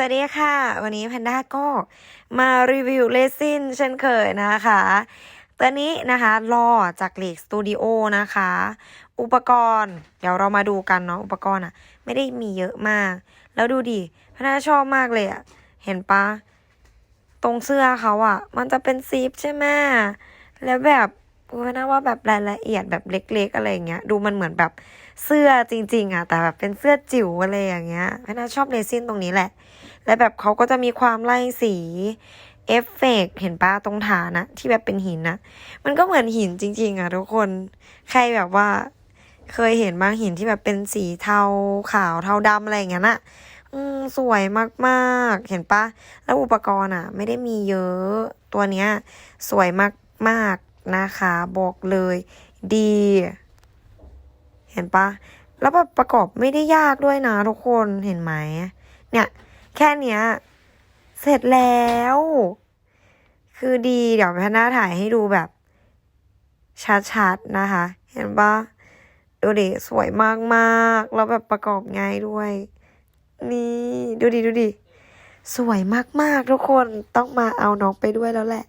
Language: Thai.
สวัสดีค่ะ วันนี้แพนด้าก็มารีวิวเลซินเช่นเคยนะคะ ตัวนี้นะคะรอจากเลกสตูดิโอนะคะ อุปกรณ์ เดี๋ยวเรามาดูกันเนาะอุปกรณ์อะไม่ได้มีเยอะมาก แล้วดูดิแพนด้าชอบมากเลยอะเห็นปะตรงเสื้อเขาอะมันจะเป็นซิปใช่ไหมแล้วแบบแพนด้าว่าแบบรายละเอียดแบบเล็ก ๆ อะไรอย่างเงี้ย ดูมันเหมือนแบบเสื้อจริง ๆอะแต่แบบเป็นเสื้อจิ๋วอะไรอย่างเงี้ยแพนด้าชอบเลซินตรงนี้แหละ และแบบเขาก็จะมีความไล่สีเอฟเฟกต์เห็นปะตรงฐานนะที่แบบเป็นหินนะมันก็เหมือนหินจริง ๆ อะทุกคนใครแบบว่า เคยเห็นบางหินที่แบบเป็นสีเทาขาวเทาดำอะไรอย่างเงี้ยน่ะอืมสวยมากๆ เห็นปะแล้วอุปกรณ์อะ ไม่ได้มีเยอะตัวเนี้ย สวยมากๆนะคะบอกเลย ดี เห็นปะแล้วแบบประกอบไม่ได้ยากด้วยนะทุกคนเห็นไหมเนี่ย แค่เนี้ย เสร็จแล้ว คือดีเดี๋ยวแพนด้าถ่ายให้ดูแบบ ชัดๆนะคะ เห็นปะดูดิ สวยมากๆ แล้วแบบประกอบง่ายด้วย นี่ดูดิดูดิ สวยมากๆ ทุกคนต้องมาเอาน้องไปด้วยแล้วแหละ